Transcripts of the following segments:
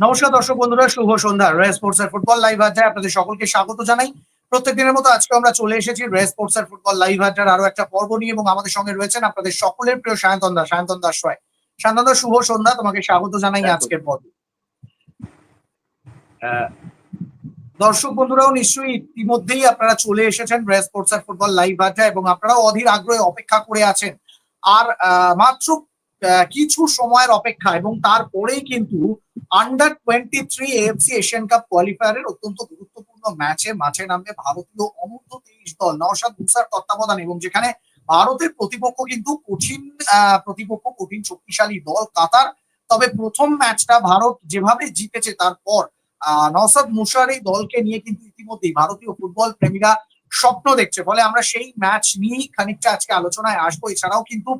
নমস্কার দর্শক বন্ধুরা শুভ সন্ধ্যা। রেস স্পোর্টস এর ফুটবল লাইভ আড্ডায় আপনাদের সকলকে স্বাগত জানাই। প্রত্যেক দিনের মতো আজকে আমরা চলে এসেছি রেস স্পোর্টস এর ফুটবল লাইভ আড্ডার আরও একটা পর্ব নিয়ে এবং আমাদের সঙ্গে রয়েছেন আপনাদের সকলের প্রিয় সায়ন্তন দাস। সায়ন্তন দাস রয়। সায়ন্তন দাস শুভ সন্ধ্যা। তোমাকে স্বাগত জানাই আজকের পর্বে। দর্শক বন্ধুরাও নিশ্চয়ই ইতিমধ্যেই আপনারা চলে এসেছেন রেস স্পোর্টস এর ফুটবল লাইভ আড্ডা এবং আপনারাও অধীর আগ্রহে অপেক্ষা করে আছেন। আর আহ, মাত্র কিছু সময়ের অপেক্ষা এবং তারপরেই কিন্তু under twenty three AFC Asian Cup কোয়ালিফায়ারের অত্যন্ত গুরুত্বপূর্ণ ম্যাচে মাঠে নামবে ভারতীয় অনূর্ধ্ব তেইশ দল নওশাদ মুসার তত্ত্বাবধানে এবং যেখানে ভারতের প্রতিপক্ষ কিন্তু কঠিন প্রতিপক্ষ কঠিন শক্তিশালী দল কাতার। তবে প্রথম ম্যাচটা ভারত যেভাবে জিতেছে তারপর আহ, নওশাদ মুসার এই দলকে নিয়ে কিন্তু ইতিমধ্যেই ভারতীয় ফুটবল প্রেমীরা স্বপ্ন দেখছে। ফলে আমরা সেই ম্যাচ নিয়েই খানিকটা আজকে আলোচনায় আসব। এছাড়াও কিন্তু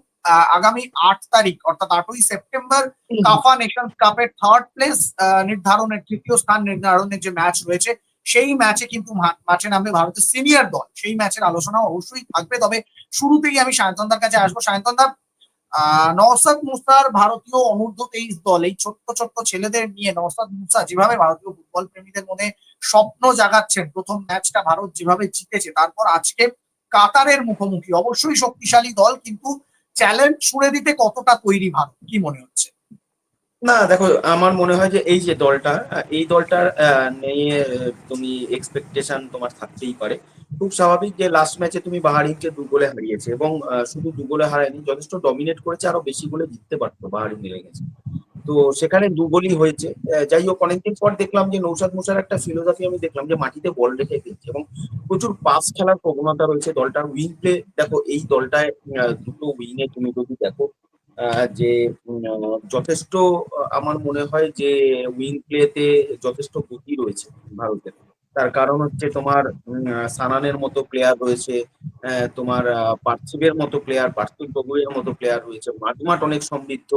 আগামী আট তারিখ অর্থাৎ আটই সেপ্টেম্বর কাফা নেশনস কাপের থার্ড প্লেস নির্ধারণের তৃতীয় স্থান নির্ধারণের যে ম্যাচ রয়েছে সেই ম্যাচে কিন্তু মাঠে নামবে ভারতের সিনিয়র দল। সেই ম্যাচের আলোচনা অবশ্যই থাকবে। তবে শুরুতেই আমি সায়ন্তনদার কাছে আসব। সায়ন্তনদা নওসাদ মুসার ভারতীয় অনূর্ধ্ব তেইশ দল এই ছোট্ট ছোট্ট ছেলেদের নিয়ে নওসাদ মুসা যেভাবে ভারতীয় ফুটবল প্রেমীদের মনে স্বপ্ন জাগাচ্ছেন প্রথম ম্যাচটা ভারত যেভাবে জিতেছে তারপর আজকে কাতারের মুখোমুখি। অবশ্যই শক্তিশালী দল কিন্তু চ্যালেঞ্জ ছুড়ে দিতে কতটা তৈরি ভারত কি মনে হচ্ছে? না, দেখো, আমার মনে হয় যে এই যে দলটা এই দলটার নিয়ে তুমি এক্সপেকটেশন তোমার থাকতেই পারে। খুব স্বাভাবিক যে লাস্ট ম্যাচে তুমি বাহারিনকে দু গোলে হারিয়েছে এবং শুধু দু গোলে হারায়নি, যথেষ্ট ডমিনেট করেছে, আরও বেশি গোলে জিততে পারতো বাহারিন হেরে গেছে। তো সেখানে দু গোলই হয়েছে। যাই হোক, অনেকদিন পর দেখলাম যে নৌসাদ মুসার একটা ফিলোসফি আমি দেখলাম যে মাটিতে বল রেখে খেলছে এবং প্রচুর পাস খেলার প্রবণতা রয়েছে দলটার উইং প্লে দেখো, এই দলটায় দুটো উইং এ তুমি যদি দেখো যে যথেষ্ট আমার মনে হয় যে উইং প্লেতে যথেষ্ট গতি রয়েছে ভারতের। তার কারণ হচ্ছে তোমার সানানের মতো প্লেয়ার রয়েছে তোমার পার্থিবের মতো প্লেয়ার পার্থিব গগৈয়ের মতো প্লেয়ার রয়েছে। মাঝমাঠ অনেক সমৃদ্ধ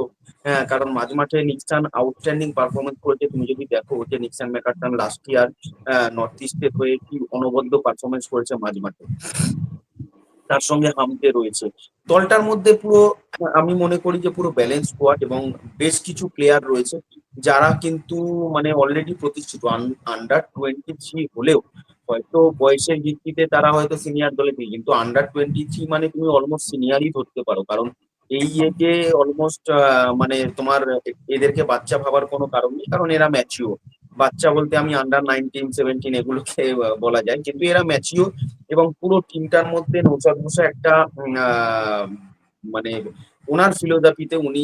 হ্যাঁ কারণ মাঝমাঠে নিক্সান আউটস্ট্যান্ডিং পারফরমেন্স করেছে। তুমি যদি দেখো যে নিক্সান মেকারটন লাস্ট ইয়ার নর্থ ইস্টের হয়ে কি অনবদ্য পারফরমেন্স করেছে মাঝমাঠে। তার সঙ্গে হামতে রয়েছে। দলটার মধ্যে পুরো, আমি মনে করি যে পুরো ব্যালেন্স স্কোয়াড এবং বেশ কিছু প্লেয়ার রয়েছে। যারা কিন্তু মানে অলরেডি প্রতিষ্ঠিত আন্ডার টোয়েন্টি থ্রি হলেও হয়তো বয়সের ভিত্তিতে তারা হয়তো সিনিয়র দলে নেই, কিন্তু আন্ডার টোয়েন্টি থ্রি মানে তুমি অলমোস্ট সিনিয়রই ধরতে পারো। কারণ এই এজে অলমোস্ট মানে তোমার এদেরকে বাচ্চা ভাবার কোনো কারণ নেই, কারণ এরা ম্যাচিওর বাচ্চা বলতে আমি আন্ডার নাইনটিন সেভেন্টিন এগুলোকে বলা যায়। কিন্তু এরা ম্যাচিওর এবং পুরো টিমটার মধ্যে নৌসাদ মুসা একটা মানে ওনার ফিলোসফিতে উনি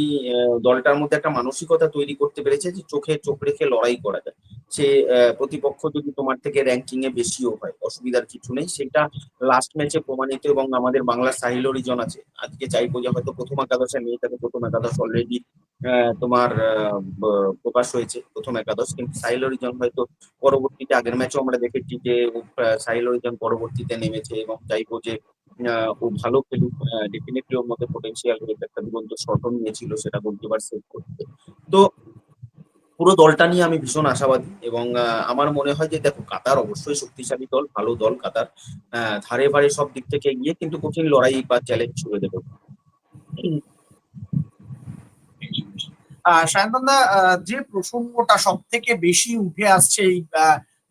দলটার মধ্যে একটা মানসিকতা তৈরি করতে পেরেছে যে চোখে চোখ রেখে লড়াই করা যায়। সে প্রতিপক্ষ যদি তোমার থেকে র্যাঙ্কিং এ বেশিও হয়, অসুবিধার কিছু নেই। সেটা লাস্ট ম্যাচে প্রমাণিত এবং আমাদের বাংলার সাহিল অরিজন আছে। আজকে চাইব যে হয়তো প্রথম একাদশে মেয়ে থাকে প্রথম একাদশ অলরেডি তোমার প্রকাশ হয়েছে প্রথম একাদশ। কিন্তু সাহিল অরিজন হয়তো পরবর্তীতে আগের ম্যাচও আমরা দেখেছি যে সাহিল অরিজন পরবর্তীতে নেমেছে এবং চাইব যে ও ভালো খেলুক ডেফিনেটলি ওর মধ্যে পোটেনশিয়াল রয়েছে। একটা দুরন্ত শটও নিয়েছিল, সেটা গোলকিপার সেভ করতে। তো পুরো দলটা নিয়ে আমি ভীষণ আশাবাদী এবং আমার মনে হয় যে দেখো, কাতার অবশ্যই শক্তিশালী দল, ভালো দল কাতার। ধারে ভারে সব দিক থেকে এগিয়ে কিন্তু কঠিন লড়াই বা চ্যালেঞ্জ ছুড়ে দেবে? সায়ন্তনদা যে প্রসঙ্গটা সব থেকে বেশি উঠে আসছে এই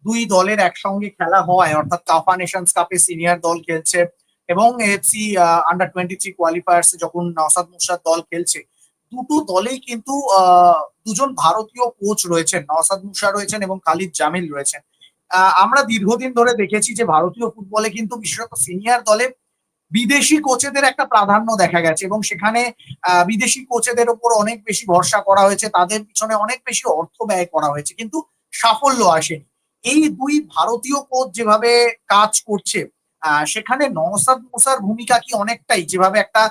দুই দলের একসঙ্গে খেলা হওয়ায় অর্থাৎ কাফা নেশনস কাপে সিনিয়র দল খেলছে এবং AFC under twenty three qualifiers যখন নওসাদ মুসাদ দল খেলছে দুটো দলেই কিন্তু আহ, দুজন ভারতীয় কোচ রয়েছেন নওসাদ মুসা রয়েছেন এবং খালিদ জামিল রয়েছেন। আমরা দীর্ঘদিন ধরে দেখেছি যে ভারতীয় ফুটবলে কিন্তু বিশেষত সিনিয়র দলে বিদেশি কোচেদের একটা প্রাধান্য দেখা গেছে এবং সেখানে বিদেশি কোচেদের উপর অনেক বেশি ভরসা করা হয়েছে তাদের পিছনে অনেক বেশি অর্থ ব্যয় করা হয়েছে কিন্তু সাফল্য আসেনি। এই দুই ভারতীয় কোচ যেভাবে কাজ করছে সেখানে নওসাদ মুসার ভূমিকা কি অনেকটাই? যেভাবে একটা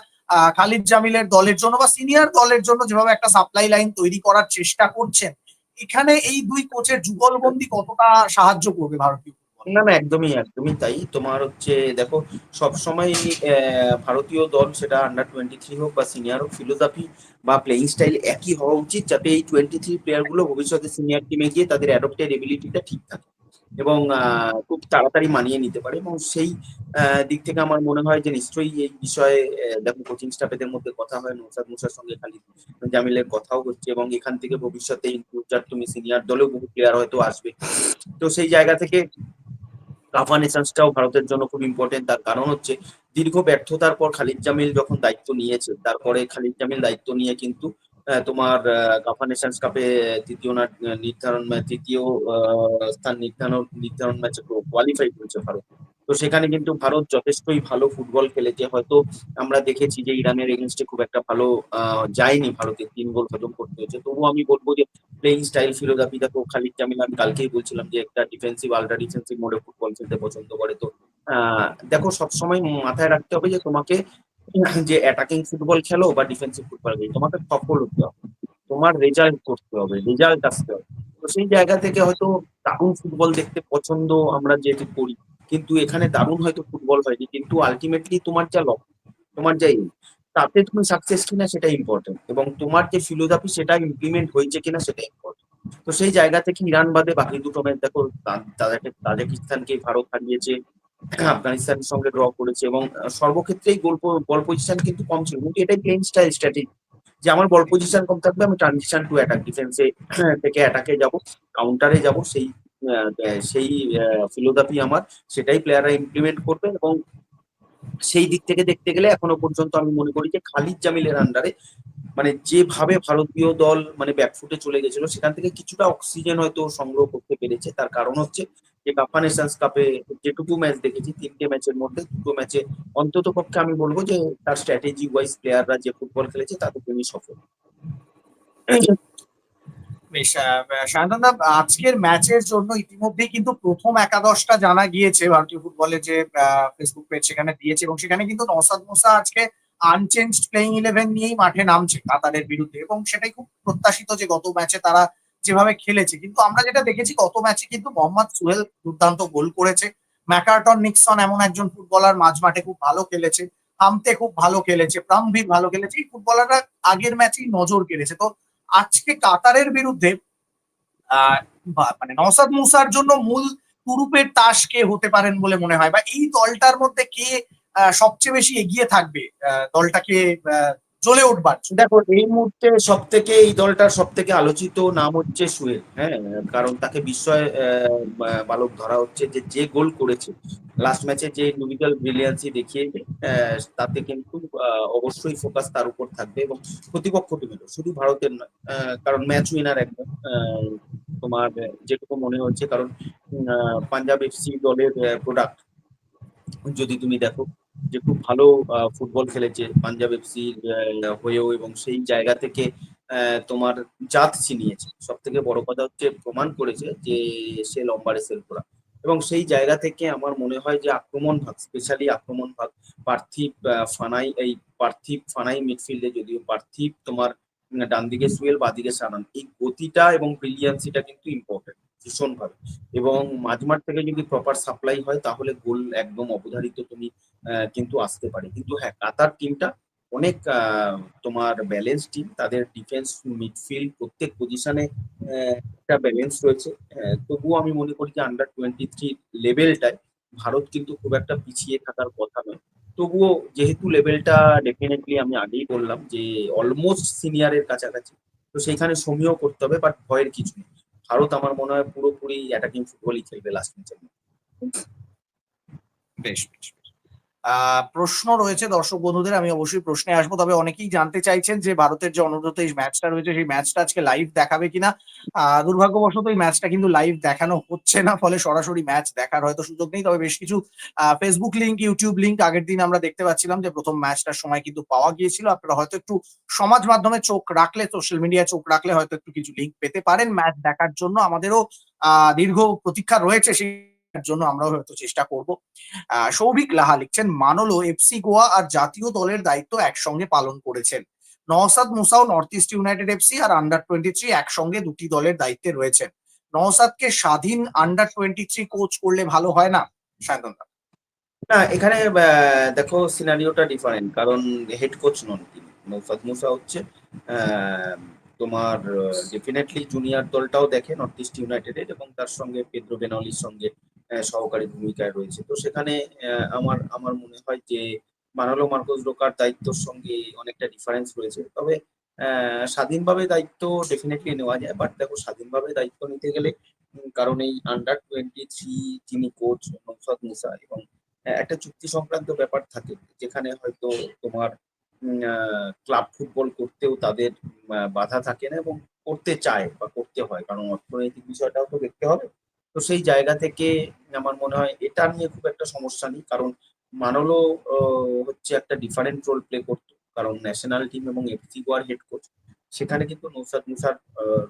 খালিদ জামিলের দলের জন্য বা সিনিয়র দলের জন্য যেভাবে একটা সাপ্লাই লাইন তৈরি করার চেষ্টা করছেন, এখানে এই দুই কোচের যুগলবন্দি কতটা সাহায্য করবে ভারতীয় না না, একদমই একদমই তাই। তোমার হচ্ছে, দেখো, সবসময় ভারতীয় দল সেটা আন্ডার টোয়েন্টি থ্রি হোক বা সিনিয়র হোক ফিলোসফি বা প্লেইং স্টাইল একই হওয়া উচিত যাতে এই টোয়েন্টি থ্রি প্লেয়ারগুলো ভবিষ্যতে সিনিয়র টিমে গিয়ে তাদের অ্যাডপ্টেড এবিলিটিটা ঠিক থাকে। এবং খুব তাড়াতাড়ি মানিয়ে নিতে পারে এবং সেই দিক থেকে আমার মনে হয় যে নিশ্চয়ই এই বিষয়ে দেখো কোচিং স্টাফেদের মধ্যে কথা হয়, নৌসাদ মুসার সঙ্গে খালি জামিলের কথাও হচ্ছে এবং এখান থেকে ভবিষ্যতে ইন ফিউচার তুমি সিনিয়র দলেও বহু প্লেয়ার হয়তো আসবে। তো সেই জায়গা থেকে নেশনসটাও ভারতের জন্য খুব ইম্পর্টেন্ট তার কারণ হচ্ছে দীর্ঘ ব্যর্থতার পর খালিদ জামিল যখন দায়িত্ব নিয়েছে, তারপরে খালিদ জামিল দায়িত্ব নিয়ে কিন্তু তোমার কাফা নেশনস কাপে তৃতীয় নির্ধারণ তৃতীয় স্থান নির্ধারণ নির্ধারণ ম্যাচে কোয়ালিফাই করেছে ভারত। তো সেখানে কিন্তু ভারত যথেষ্টই ভালো ফুটবল খেলেছে। হয়তো আমরা দেখেছি যে ইরানের এগেনস্টে খুব একটা ভালো যায়নি ভারতে। তিন গোল হজম করতে হয়েছে। তবুও আমি বলব যে প্লেইং স্টাইল ফিলোসফি দেখো খালিদ জামিল আমি কালকেই বলছিলাম যে একটা ডিফেন্সিভ আলট্রা ডিফেন্সিভ মোডে ফুটবল খেলতে পছন্দ করে। তো দেখো সবসময় মাথায় রাখতে হবে যে তোমাকে যে অ্যাটাকিং ফুটবল খেলো বা ডিফেন্সিভ ফুটবল খেলো, তোমাকে সফল হতে হবে। তোমার রেজাল্ট করতে হবে রেজাল্ট আসতে হবে। তো সেই জায়গা থেকে হয়তো দারুণ ফুটবল দেখতে পছন্দ আমরা যেহেতু করি, কিন্তু এখানে দারুণ হয়তো ফুটবল হয়নি, কিন্তু আলটিমেটলি তোমার যা লক্ষ্য, তোমার যা তাতে তুমি সাকসেস কিনা সেটা ইম্পর্টেন্ট এবং তোমার যে ফিলোসফি সেটা ইমপ্লিমেন্ট হয়েছে কিনা সেটা ইম্পর্টেন্ট তো সেই জায়গা থেকে ইরান বাদে বাকি দুটো ম্যাচ দেখো তাজিকিস্তানকে ভারত হারিয়েছে আফগানিস্তানের সঙ্গে ড্র করেছে এবং সর্বক্ষেত্রেই গোল বল পজিশন কিন্তু কম ছিল। কিন্তু এটাই প্লেন স্টাইল স্ট্র্যাটেজি যে আমার বল পজিশন কম থাকবে আমি ট্রানজিশন টু অ্যাটাক ডিফেন্সে থেকে অ্যাটাকে যাব কাউন্টারে যাব, সেই সেই ফিলোদাপি আমার, সেটাই প্লেয়াররা ইমপ্লিমেন্ট করবে এবং সেই দিক থেকে দেখতে গেলে এখনও পর্যন্ত আমি মনে করি যে খালিদ জামিলের আন্ডারে মানে যেভাবে ভারতীয় দল মানে ব্যাকফুটে চলে গেছিল, সেখান থেকে কিছুটা অক্সিজেন হয়তো সংগ্রহ করতে পেরেছে। তার কারণ হচ্ছে যে কাপা নেশনস কাপে যেটুকু ম্যাচ দেখেছি, তিনটে ম্যাচের মধ্যে দুটো ম্যাচে অন্তত পক্ষে আমি বলব যে তার স্ট্র্যাটেজি ওয়াইজ প্লেয়াররা যে ফুটবল খেলেছে, তাতে তিনি সফল। বেশ আজকের ম্যাচের জন্য ইতিমধ্যেই কিন্তু প্রথম একাদশটা জানা গিয়েছে ভারতীয় ফুটবলের যে ফেসবুক পেজ সেখানে দিয়েছে এবং সেখানে কিন্তু নসাদ মোসা আজকে আনচেঞ্জ প্লেইং ইলেভেন নিয়েই মাঠে নামছে কাতারের বিরুদ্ধে এবং সেটাই খুব প্রত্যাশিত যে গত ম্যাচে তারা যেভাবে খেলেছে। কিন্তু আমরা যেটা দেখেছি, গত ম্যাচে কিন্তু মোহাম্মদ সুহেল দুর্দান্ত গোল করেছে। ম্যাকার্টন নিক্সন এমন একজন ফুটবলার মাঝ মাঠে খুব ভালো খেলেছে, হামতে খুব ভালো খেলেছে প্রামভীর ভালো খেলেছে। এই ফুটবলাররা আগের ম্যাচেই নজর কেড়েছে। তো আজকে কাতারের বিরুদ্ধে মানে নসাদ মুসার জন্য মূল তুরুপের তাস কে হতে পারেন বলে মনে হয়, বা এই দলটার মধ্যে কে সবচেয়ে বেশি এগিয়ে থাকবে দলটাকে জ্বলে উঠবার দেখো, এই মুহূর্তে সব থেকে এই দলটার সব থেকে আলোচিত নাম হচ্ছে সুয়েল হ্যাঁ? কারণ তাকে বিস্ময় বালক ধরা হচ্ছে যে যে গোল করেছে। লাস্ট ম্যাচে যে ইন্ডিভিজুয়াল ব্রিলিয়ান্সি দেখিয়ে তাতে কিন্তু অবশ্যই ফোকাস তার উপর থাকবে এবং প্রতিপক্ষ টিমেরও শুধু ভারতের নয় কারণ ম্যাচ উইনার একদম তোমার, যেটুকু মনে হচ্ছে, কারণ পাঞ্জাব এফসি দলের প্রোডাক্ট যদি তুমি দেখো যে খুব ভালো ফুটবল খেলেছে, পাঞ্জাব এফসি হয়েও এবং সেই জায়গা থেকে তোমার জাত ছিনিয়েছে। সব থেকে বড় কথা হচ্ছে, প্রমাণ করেছে যে সে লম্বা রেসেল করা এবং সেই জায়গা থেকে আমার মনে হয় যে আক্রমণ ভাগ স্পেশালি আক্রমণ ভাগ, পার্থিব ফানাই, এই পার্থিব ফানাই মিডফিল্ডে যদিও পার্থিব তোমার ডান দিকে সুয়েল বাদিকে সানান। এই গতিটা এবং ব্রিলিয়ান্সিটা কিন্তু ইম্পর্টেন্ট ভীষণ ভাবে এবং মাঝমাঠ থেকে যদি প্রপার সাপ্লাই হয়, তাহলে গোল একদম অবধারিত তুমি কিন্তু আসতে পারে। কিন্তু হ্যাঁ কাতার টিমটা অনেক তোমার ব্যালেন্স টিম তাদের ডিফেন্স মিডফিল্ড প্রত্যেক পজিশনে একটা ব্যালেন্স রয়েছে। তবুও আমি মনে করি যে আন্ডার টোয়েন্টি থ্রি লেভেলটায় ভারত কিন্তু খুব একটা পিছিয়ে থাকার কথা নয়। তবুও যেহেতু লেভেলটা ডেফিনেটলি আমি আগেই বললাম যে অলমোস্ট সিনিয়রের কাছাকাছি, তো সেখানে সমীহ করতে হবে বাট ভয়ের কিছু নেই। ভারত আমার মনে হয় পুরোপুরি অ্যাটাকিং ফুটবলই খেলবে লাস্ট ম্যাচের বেশ বেশ। প্রশ্ন রয়েছে দর্শক বন্ধুদের, আমি অবশ্যই প্রশ্নে আসব। তবে অনেকেই জানতে চাইছেন যে ভারতের যে অনূর্ধ্ব তেইশ ম্যাচটা রয়েছে, সেই ম্যাচটা আজকে লাইভ দেখাবে কিনা। দুর্ভাগ্যবশত এই ম্যাচটা কিন্তু লাইভ দেখানো হচ্ছে না, ফলে সরাসরি ম্যাচ দেখার হয়তো সুযোগ নেই। তবে বেশ কিছু ফেসবুক লিঙ্ক ইউটিউব লিঙ্ক আগের দিন আমরা দেখতে পাচ্ছিলাম যে প্রথম ম্যাচটার সময় কিন্তু পাওয়া গিয়েছিল। আপনারা হয়তো একটু সমাজ মাধ্যমে চোখ রাখলে সোশ্যাল মিডিয়ায় চোখ রাখলে হয়তো একটু কিছু লিঙ্ক পেতে পারেন ম্যাচ দেখার জন্য। আমাদেরও দীর্ঘ প্রতীক্ষা রয়েছে সেই জন্য আমরাও হয়তো চেষ্টা করব। সৌভিক লাহা লিখছেন, মানলো এফসি গোয়া আর জাতীয় দলের দায়িত্ব একসঙ্গে পালন করেছেন। নওসাদ মুসাও নর্থ ইস্ট ইউনাইটেড এফসি আর আন্ডার টোয়েন্টি থ্রি একসঙ্গে দুটি দলের দায়িত্বে রয়েছেন। নওসাদকে স্বাধীন আন্ডার টোয়েন্টি থ্রি কোচ করলে ভালো হয় না? সায়ন্তন দা? না, এখানে দেখো সিনারিওটা ডিফারেন্ট কারণ হেড কোচ নন তিনি। মৌসাদ মুসা হচ্ছে তোমার ডেফিনেটলি জুনিয়র দলটাও দেখে, নর্থ ইস্ট ইউনাইটেডের এবং তার সঙ্গে পেদ্রো বেনলির সঙ্গে সহকারী ভূমিকায় রয়েছে। তো সেখানে আমার আমার মনে হয় যে মানালো মার্কোস রোকার দায়িত্বর সঙ্গে অনেকটা ডিফারেন্স রয়েছে। তবে স্বাধীনভাবে দায়িত্ব ডেফিনেটলি নেওয়া যায় বাট দেখো, স্বাধীনভাবে দায়িত্ব নিতে গেলে কারণ এই আন্ডার টোয়েন্টি থ্রি যিনি কোচ নৌসাদ মুসা এবং একটা চুক্তি সংক্রান্ত ব্যাপার থাকে, যেখানে হয়তো তোমার ক্লাব ফুটবল করতেও তাদের বাধা থাকে না এবং করতে চায় বা করতে হয়। কারণ অর্থনৈতিক বিষয়টাও তো দেখতে হবে। তো সেই জায়গা থেকে আমার মনে হয় এটা নিয়ে খুব একটা সমস্যা নেই কারণ মানলো হচ্ছে একটা ডিফারেন্ট রোল প্লে করতো। কারণ ন্যাশনাল টিম এবং এফসি গোয়ার হেড কোচ সেখানে কিন্তু নৌসাদ মুসার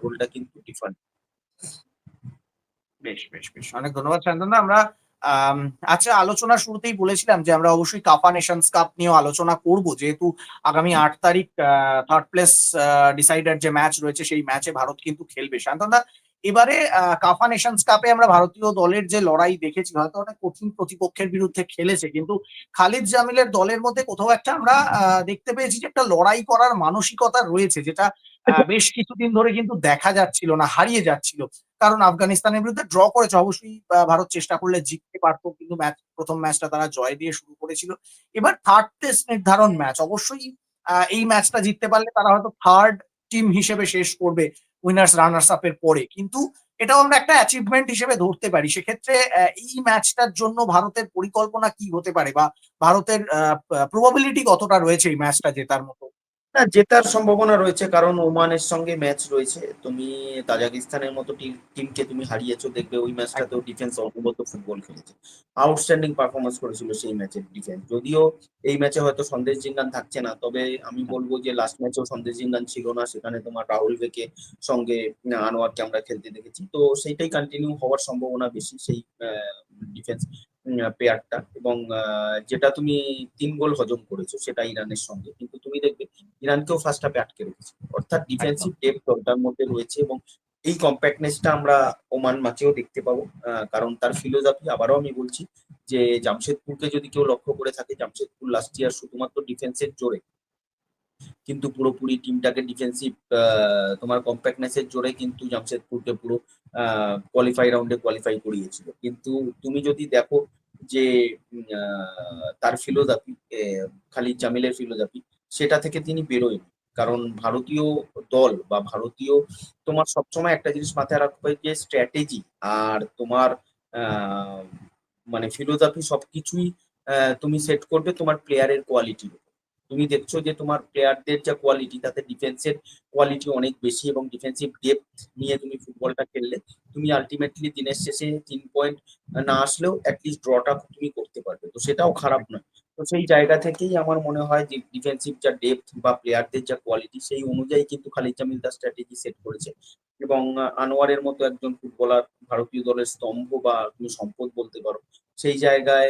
রোলটা কিন্তু ডিফারেন্ট বেশ বেশ বেশ। অনেক ধন্যবাদ শান্তনদা আমরা আম, আচ্ছা আলোচনা শুরুতেই বলেছিলাম যে আমরা অবশ্যই কাপা নেশনস কাপ নিয়েও আলোচনা করব। যেহেতু আগামী আট তারিখ থার্ড প্লেস ডিসাইডার যে ম্যাচ রয়েছে সেই ম্যাচে ভারত কিন্তু খেলবে। শান্তনদা এবারে কাফা নেশনস কাপে আমরা ভারতীয় দলের যে লড়াই দেখেছি হয়তো অনেক কঠিন প্রতিপক্ষের বিরুদ্ধে খেলেছে কিন্তু খালিদ জামিলের দলের মধ্যে কোথাও একটা আমরা দেখতে পেয়েছি যে একটা লড়াই করার মানসিকতা রয়েছে যেটা বেশ কিছুদিন ধরে কিন্তু দেখা যাচ্ছিল না হারিয়ে যাচ্ছিল। কারণ আফগানিস্তানের বিরুদ্ধে ড্র করেছে অবশ্যই ভারত চেষ্টা করলে জিততে পারতো কিন্তু ম্যাচ প্রথম ম্যাচটা তারা জয় দিয়ে শুরু করেছিল। এবার থার্ড টেস্ট নির্ধারণ ম্যাচ অবশ্যই আহ, এই ম্যাচটা জিততে পারলে তারা হয়তো থার্ড টিম হিসেবে শেষ করবে। উইনার্স রানার্স আপের পরে। কিন্তু এটাও আমরা একটা অ্যাচিভমেন্ট হিসেবে ধরতে পারি। সেক্ষেত্রে এই ম্যাচটার জন্য ভারতের পরিকল্পনা কি হতে পারে? বা ভারতের প্রবাবিলিটি কতটা রয়েছে এই ম্যাচটা জেতার মতো? না, জেতার সম্ভাবনা রয়েছে, কারণ ওমানের সঙ্গে ম্যাচ রয়েছে। তুমি তাজাকিস্তানের মতো টিমকে তুমি হারিয়েছো, দেখবে ওই ম্যাচটাতেও ডিফেন্স অনবরত ফুটবল খেলেছে। আউটস্ট্যান্ডিং পারফরমেন্স করেছিল সেই ম্যাচের ডিফেন্স যদিও এই ম্যাচে হয়তো সন্দেশ জিঙ্গান থাকছে না, তবে আমি বলব যে লাস্ট ম্যাচেও সন্দেশ জিঙ্গান ছিল না, সেখানে তোমার রাহুল বেকে সঙ্গে আনোয়ারকে আমরা খেলতে দেখেছি। তো সেইটাই কন্টিনিউ হওয়ার সম্ভাবনা বেশি সেই ডিফেন্স পেয়ারটা এবং যেটা তুমি তিন গোল হজম করেছ সেটা ইরানের সঙ্গে। কিন্তু তুমি দেখবে ইরানকেও ফার্স্ট হাফে আটকে রেখেছে। অর্থাৎ ডিফেন্সিভ ডেপ দলটার মধ্যে রয়েছে এবং এই কম্প্যাক্টনেসটা আমরা ওমান ম্যাচেও দেখতে পাবো। আহ, কারণ তার ফিলোসফি আবারও আমি বলছি যে জামশেদপুরকে যদি কেউ লক্ষ্য করে থাকে জামশেদপুর লাস্ট ইয়ার শুধুমাত্র ডিফেন্সের জোরে কিন্তু পুরোপুরি টিমটাকে ডিফেন্সিভ তোমার কম্প্যাক্টনেসের জোরে কিন্তু জামশেদপুরকে পুরো কোয়ালিফাই রাউন্ডে কোয়ালিফাই করিয়েছিল। কিন্তু তুমি যদি দেখো যে তার ফিলোসফি খালি জামিলের ফিলোসফি সেটা থেকে তিনি বেরোয়নি। কারণ ভারতীয় দল বা ভারতীয় তোমার সবসময় একটা জিনিস মাথায় রাখবে যে স্ট্র্যাটেজি আর তোমার মানে ফিলোসফি সবকিছুই তুমি সেট করবে তোমার প্লেয়ারের কোয়ালিটির তুমি দেখছ যে তোমার প্লেয়ারদের যা কোয়ালিটি তাতে ডিফেন্সের কোয়ালিটি অনেক বেশি এবং ডিফেন্সিভ ডেপথ নিয়ে তুমি ফুটবলটা খেললে, তুমি আলটিমেটলি দিনের শেষে তিন পয়েন্ট না আসলেও অ্যাটলিস্ট ড্রটা তুমি করতে পারবে। তো সেটাও খারাপ নয়। তো সেই জায়গা থেকেই আমার মনে হয় যে ডিফেন্সিভ যা ডেপথ বা প্লেয়ারদের যা কোয়ালিটি সেই অনুযায়ী কিন্তু খালিদ জামিল তার স্ট্র্যাটেজি সেট করেছে। এবং আনোয়ারের মতো একজন ফুটবলার ভারতীয় দলের স্তম্ভ বা তুমি সম্পদ বলতে পারো, সেই জায়গায়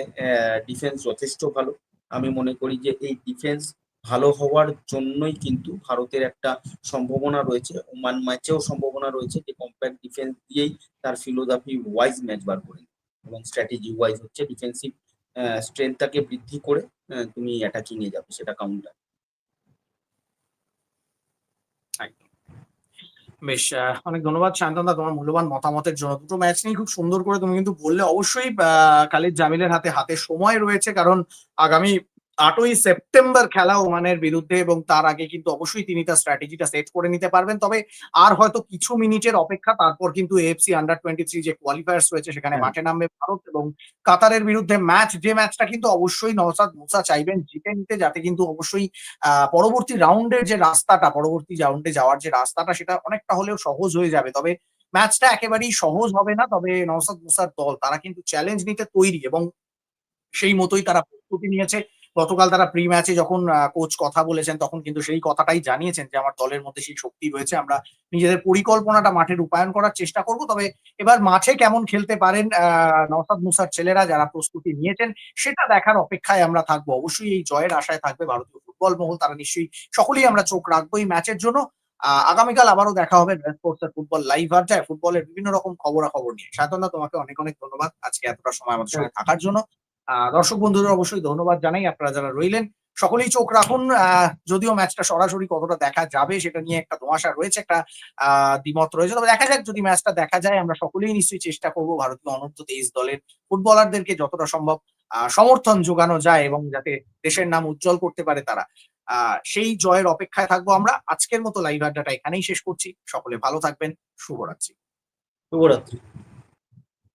ডিফেন্স যথেষ্ট ভালো। আমি মনে করি যে এই ডিফেন্স ভালো হওয়ার জন্যই কিন্তু ভারতের একটা সম্ভাবনা রয়েছে, ওমান ম্যাচেও সম্ভাবনা রয়েছে যে কম্প্যাক্ট ডিফেন্স দিয়েই তার ফিলোসফি ওয়াইজ ম্যাচ বার করে এবং স্ট্র্যাটেজি ওয়াইজ হচ্ছে ডিফেন্সিভ স্ট্রেংথটাকে বৃদ্ধি করে তুমি অ্যাটাকিং এ যাবে, সেটা কাউন্টার বেশ অনেক ধন্যবাদ শান্তনদা তোমার মূল্যবান মতামতের জন্য। দুটো ম্যাচ নিয়ে খুব সুন্দর করে তুমি কিন্তু বললে। অবশ্যই খালিদ জামিলের হাতে হাতে সময় রয়েছে, কারণ আগামী আটই সেপ্টেম্বর খেলা ওমানের বিরুদ্ধে এবং তার আগে কিন্তু অবশ্যই তিনি তার স্ট্র্যাটেজিটা সেট করে নিতে পারবেন। তবে আর হয়তো কিছু মিনিটের অপেক্ষা তারপর কিন্তু এএফসি আন্ডার টোয়েন্টি থ্রি যে কোয়ালিফায়ার্স রয়েছে সেখানে হ্যাঁ। মাঠে নামবে ভারত এবং কাতারের বিরুদ্ধে ম্যাচ যে ম্যাচটা কিন্তু অবশ্যই নওসাদ মুসা চাইবেন জিতে নিতে যাতে কিন্তু অবশ্যই আহ, পরবর্তী রাউন্ডের যে রাস্তাটা পরবর্তী রাউন্ডে যাওয়ার যে রাস্তাটা সেটা অনেকটা হলেও সহজ হয়ে যাবে। তবে ম্যাচটা একেবারেই সহজ হবে না তবে নওসাদ মুসার দল তারা কিন্তু চ্যালেঞ্জ নিতে তৈরি এবং সেই মতোই তারা প্রস্তুতি নিয়েছে। গতকাল তারা প্রি ম্যাচে যখন কোচ কথা বলেছেন তখন কিন্তু সেই কথাটাই জানিয়েছেন যে আমার দলের মধ্যে সেই শক্তি রয়েছে। আমরা নিজেদের পরিকল্পনাটা মাঠে রূপায়ণ করার চেষ্টা করব। তবে এবার মাঠে কেমন খেলতে পারেন আহ, নওসাদ মুসার ছেলেরা যারা প্রস্তুতি নিয়েছেন সেটা দেখার অপেক্ষায় আমরা থাকব। অবশ্যই এই জয়ের আশায় থাকবে ভারতীয় ফুটবল মহল। তারা নিশ্চয়ই সকলেই আমরা চোখ রাখব এই ম্যাচের জন্য। আহ, আগামীকাল আবারও দেখা হবে স্পোর্টস ফুটবল লাইভ আর যায়। ফুটবলের বিভিন্ন রকম খবরাখবর নিয়ে। সায়তনদা তোমাকে অনেক অনেক ধন্যবাদ। আজকে এতটা সময় আমাদের সঙ্গে থাকার জন্য। দর্শক বন্ধুদের অবশ্যই ধন্যবাদ জানাই, আপনারা যারা রইলেন, সকলেই চোখ রাখুন। যদিও ম্যাচটা সরাসরি কতটা দেখা যাবে সেটা নিয়ে একটা ধোঁয়াশা রয়েছে, একটা দ্বিমত রয়েছে। তবে দেখা যাক যদি ম্যাচটা দেখা যায়, আমরা সকলেই নিশ্চয়ই চেষ্টা করব ভারতীয় অনূর্ধ্ব তেইশ দলের ফুটবলারদেরকে যতটা সম্ভব সমর্থন যোগানো যায় এবং যাতে দেশের নাম উজ্জ্বল করতে পারে তারা। সেই জয়ের অপেক্ষায় থাকব আমরা। আজকের মতো লাইভ আড্ডাটা এখানেই শেষ করছি। সকলে ভালো থাকবেন। শুভরাত্রি। শুভরাত্রি।